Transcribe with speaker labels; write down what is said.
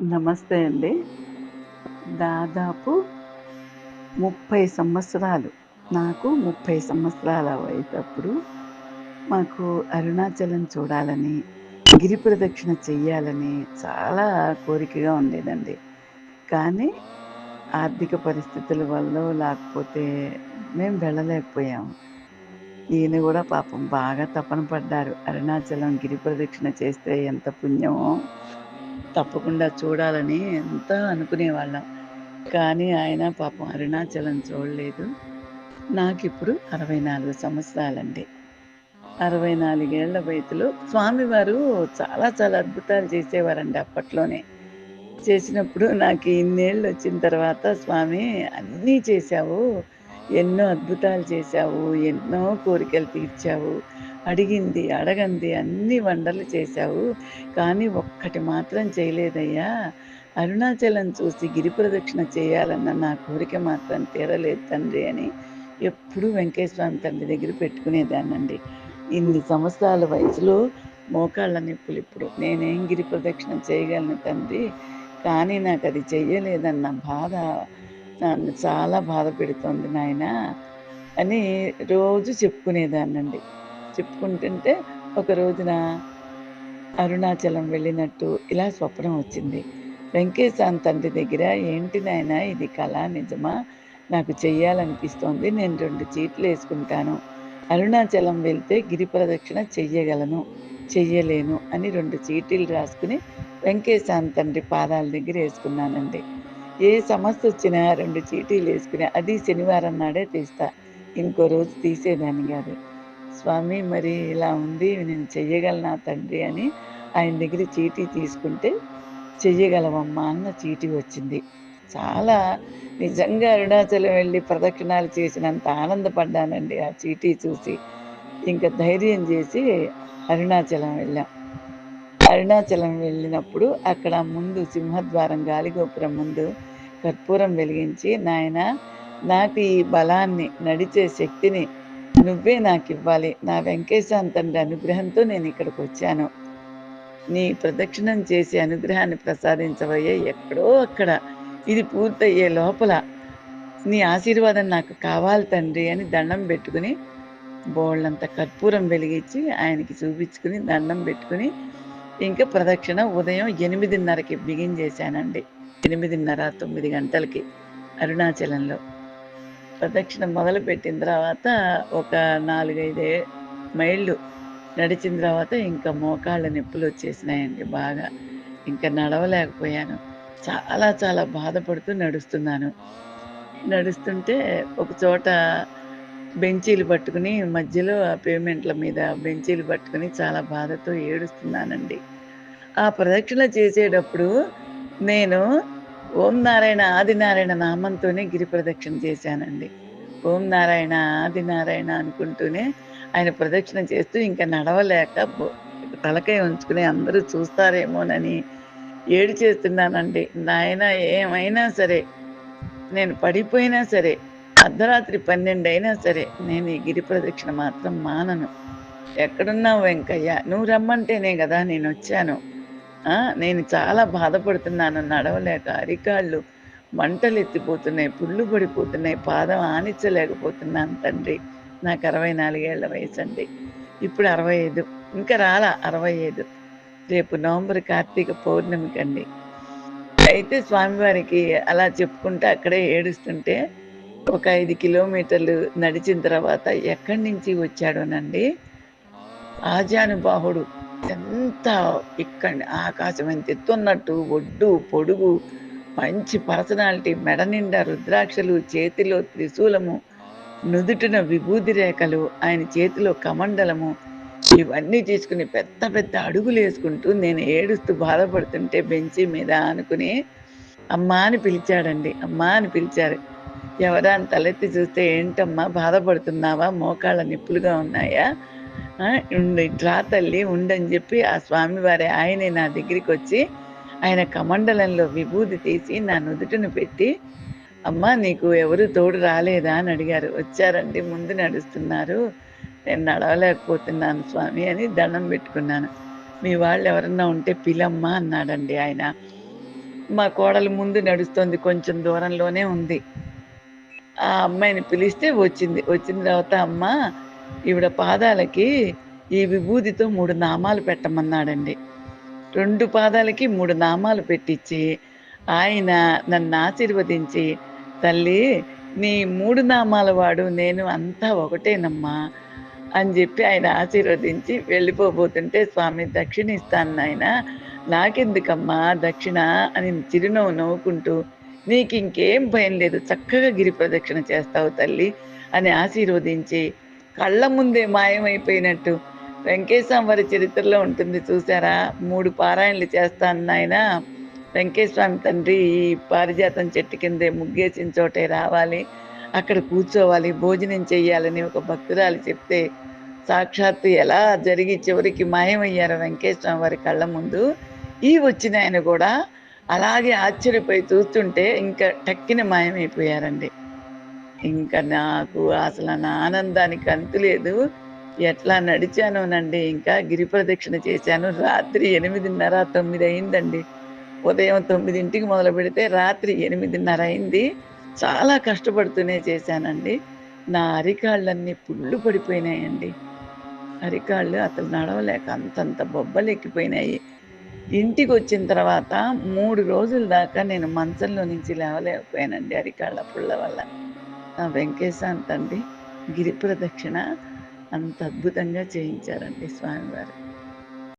Speaker 1: నమస్తే అండి. దాదాపు ముప్పై సంవత్సరాలు నాకు ముప్పై సంవత్సరాల అయ్యేటప్పుడు మాకు అరుణాచలం చూడాలని గిరి ప్రదక్షిణ చెయ్యాలని చాలా కోరికగా ఉండేదండి. కానీ ఆర్థిక పరిస్థితుల వల్ల లేకపోతే మేము వెళ్ళలేకపోయాము ఈయన కూడా పాపం బాగా తపన పడ్డారు. అరుణాచలం గిరి ప్రదక్షిణ చేస్తే ఎంత పుణ్యమో తప్పకుండా చూడాలని ఎంతో అనుకునేవాళ్ళం. కానీ ఆయన పాపం అరుణాచలం చూడలేదు. నాకు ఇప్పుడు అరవై నాలుగు సంవత్సరాలండి. అరవై నాలుగేళ్ళ వయసులో స్వామివారు చాలా చాలా అద్భుతాలు చేసేవారండి అప్పట్లోనే. చేసినప్పుడు నాకు ఇన్నేళ్ళు వచ్చిన తర్వాత స్వామి అన్నీ చేశావు. ఎన్నో అద్భుతాలు చేశావు. ఎన్నో కోరికలు తీర్చావు. అడిగింది అడగంది అన్ని వండర్లు చేశావు. కానీ ఒక్కటి మాత్రం చేయలేదయ్యా. అరుణాచలం చూసి గిరి ప్రదక్షిణ చేయాలన్న నా కోరిక మాత్రం తీరలేదు తండ్రి అని ఎప్పుడూ వెంకటేశ్వరం తండ్రి దగ్గర పెట్టుకునేదానండి ఇన్ని సంవత్సరాల వయసులో మోకాళ్ళ నొప్పులు ఇప్పుడు. నేనేం గిరి ప్రదక్షిణ చేయగలను తండ్రి? కానీ నాకు అది చెయ్యలేదన్న బాధ నన్ను చాలా బాధ పెడుతోంది నాయన అని రోజు చెప్పుకునేదాన్నండి. చెప్పుకుంటుంటే ఒక రోజున అరుణాచలం వెళ్ళినట్టు ఇలా స్వప్నం వచ్చింది. వెంకటేశాన్ తండ్రి దగ్గర ఏంటి నాయన ఇది కళ నిజమా? నాకు చెయ్యాలనిపిస్తోంది నేను రెండు చీట్లు వేసుకుంటాను. అరుణాచలం వెళ్తే గిరి ప్రదక్షిణ చెయ్యగలను చెయ్యలేను అని రెండు చీటీలు రాసుకుని వెంకటేశాన్ తండ్రి పాదాల దగ్గర వేసుకున్నానండి. ఏ సమస్య వచ్చినా రెండు చీటీలు వేసుకుని అది శనివారం నాడే తీస్తా ఇంకో రోజు తీసేదాన్ని కాదు. స్వామి మరి ఇలా ఉంది నేను చెయ్యగలనా తండ్రి అని ఆయన దగ్గర చీటీ తీసుకుంటే చెయ్యగలవమ్మా అన్న చీటీ వచ్చింది. చాలా నిజంగా అరుణాచలం వెళ్ళి ప్రదక్షిణాలు చేసినంత ఆనందపడ్డానండి ఆ చీటీ చూసి. ఇంకా ధైర్యం చేసి అరుణాచలం వెళ్ళాం. అరుణాచలం వెళ్ళినప్పుడు అక్కడ ముందు సింహద్వారం గాలిగోపురం ముందు కర్పూరం వెలిగించి నాయన నాకు ఈ బలాన్ని నడిచే శక్తిని నువ్వే నాకు ఇవ్వాలి. నా వెంకటేశ్వర అనుగ్రహంతో నేను ఇక్కడికి వచ్చాను. నీ ప్రదక్షిణం చేసి అనుగ్రహాన్ని ప్రసాదించబోయే ఎక్కడో అక్కడ. ఇది పూర్తయ్యే లోపల. నీ ఆశీర్వాదం నాకు కావాలి తండ్రి అని దండం పెట్టుకుని బోళ్ళంత కర్పూరం వెలిగించి ఆయనకి చూపించుకుని దండం పెట్టుకుని ఇంకా ప్రదక్షిణ ఉదయం ఎనిమిదిన్నరకి బిగించేశానండి ఎనిమిదిన్నర తొమ్మిది గంటలకి అరుణాచలంలో. ప్రదక్షిణ మొదలుపెట్టిన తర్వాత ఒక నాలుగైదు మైళ్ళు నడిచిన తర్వాత ఇంకా మోకాళ్ళ నొప్పులు వచ్చేసినాయండి బాగా. ఇంకా నడవలేకపోయాను. చాలా చాలా బాధపడుతూ నడుస్తున్నాను. నడుస్తుంటే ఒక చోట బెంచీలు పట్టుకుని మధ్యలో ఆ పేమెంట్ల మీద బెంచీలు పట్టుకుని చాలా బాధతో ఏడుస్తున్నానండి. ఆ ప్రదక్షిణ చేసేటప్పుడు నేను ఓం నారాయణ ఆదినారాయణ నామంతోనే గిరి ప్రదక్షిణ చేశానండి. ఓం నారాయణ ఆదినారాయణ అనుకుంటూనే ఆయన ప్రదక్షిణ చేస్తూ ఇంకా నడవలేక తలకై ఉంచుకుని అందరూ చూస్తారేమోనని ఏడు చేస్తున్నానండి. నాయన ఏమైనా సరే నేను పడిపోయినా సరే అర్ధరాత్రి పన్నెండు అయినా సరే నేను ఈ గిరి ప్రదక్షిణ మాత్రం మానను. ఎక్కడున్నావు వెంకయ్య? నువ్వు రమ్మంటేనే కదా నేను వచ్చాను నేను చాలా బాధపడుతున్నాను. నడవలేక అరికాళ్ళు మంటలు ఎత్తిపోతున్నాయి పుళ్ళు పడిపోతున్నాయి పాదం ఆనిచ్చలేకపోతున్నాను తండ్రి. నాకు అరవై నాలుగేళ్ళ వయసు అండి ఇప్పుడు అరవై ఐదు. ఇంకా రాలా అరవై ఐదు. రేపు నవంబర్ కార్తీక పౌర్ణమికి అండి అయితే స్వామివారికి అలా చెప్పుకుంటే అక్కడే ఏడుస్తుంటే ఒక ఐదు కిలోమీటర్లు నడిచిన తర్వాత ఎక్కడి నుంచి వచ్చాడోనండి? ఆజానుబాహుడు. ఎంత ఇక్కడ ఆకాశం ఎంత ఎత్తున్నట్టు ఒడ్డు పొడుగు మంచి పర్సనాలిటీ మెడ నిండా రుద్రాక్షలు చేతిలో త్రిశూలము నుదుటిన విభూతి రేఖలు ఆయన చేతిలో కమండలము ఇవన్నీ తీసుకుని పెద్ద పెద్ద అడుగులు వేసుకుంటూ నేను ఏడుస్తూ బాధపడుతుంటే బెంచి మీద అనుకుని అమ్మా అని పిలిచాడండి. అమ్మా అని పిలిచారు. ఎవరా అని తలెత్తి చూస్తే ఏంటమ్మా బాధపడుతున్నావా? మోకాళ్ళ నిప్పులుగా ఉన్నాయా? ఇట్లా తల్లి ఉండని చెప్పి ఆ స్వామివారి ఆయనే నా దగ్గరికి వచ్చి ఆయన కమండలంలో విభూతి తీసి నా నుదుటను పెట్టి అమ్మ నీకు ఎవరు తోడు రాలేదా? అని అడిగారు. వచ్చారండి ముందు నడుస్తున్నారు. నేను నడవలేకపోతున్నాను స్వామి అని దండం పెట్టుకున్నాను. మీ వాళ్ళు ఎవరన్నా ఉంటే పిలమ్మ అన్నాడండి ఆయన. మా కోడలు ముందు నడుస్తుంది కొంచెం దూరంలోనే ఉంది. ఆ అమ్మాయిని పిలిస్తే వచ్చింది. వచ్చిన తర్వాత అమ్మ ఈవిడ పాదాలకి ఈ విభూతితో మూడు నామాలు పెట్టమన్నాడండి. రెండు పాదాలకి మూడు నామాలు పెట్టించి ఆయన నన్ను ఆశీర్వదించి తల్లి నీ మూడు నామాల వాడు నేను అంతా ఒకటేనమ్మా అని చెప్పి ఆయన ఆశీర్వదించి వెళ్ళిపోబోతుంటే స్వామి దక్షిణ ఇస్తాను నాయన. నాకెందుకమ్మా దక్షిణ అని చిరునవ్వు నవ్వుకుంటూ నీకు ఇంకేం భయం లేదు చక్కగా గిరి ప్రదక్షిణ చేస్తావు తల్లి అని ఆశీర్వదించి కళ్ళ ముందే మాయమైపోయినట్టు. వెంకటేశ్వర వారి చరిత్రలో ఉంటుంది చూసారా మూడు పారాయణలు చేస్తాను నాయన. వెంకటేశ్వరం తండ్రి ఈ పారిజాతం చెట్టు కిందే ముగ్గేసిన చోటే రావాలి. అక్కడ కూర్చోవాలి భోజనం చేయాలని ఒక భక్తురాలు చెప్తే సాక్షాత్తు ఎలా జరిగి చివరికి మాయమయ్యారు వెంకటేశ్వరం వారి కళ్ళ ముందు. ఈ వచ్చిన ఆయన కూడా అలాగే ఆశ్చర్యపోయి చూస్తుంటే ఇంకా టక్కిన మాయమైపోయారండి. ఇంకా నాకు అసలు నా ఆనందానికి అంతు లేదు. ఎట్లా నడిచానోనండి ఇంకా గిరి ప్రదక్షిణ చేశాను. రాత్రి ఎనిమిదిన్నర తొమ్మిది అయిందండి. ఉదయం తొమ్మిదింటికి మొదలు పెడితే రాత్రి ఎనిమిదిన్నర అయింది. చాలా కష్టపడుతూనే చేశానండి. నా అరికాళ్ళన్నీ పుళ్ళు పడిపోయినాయండి. అరికాళ్ళు అసలు నడవలేక అంతంత బొబ్బలు ఎక్కిపోయినాయి ఇంటికి వచ్చిన తర్వాత మూడు రోజుల దాకా నేను మంచంలో నుంచి లేవలేకపోయానండి అరికాళ్ళ పుళ్ళ వల్ల. వెంకటేశాంత్ అండి గిరి ప్రదక్షిణ అంత అద్భుతంగా చేయించారండి స్వామివారు.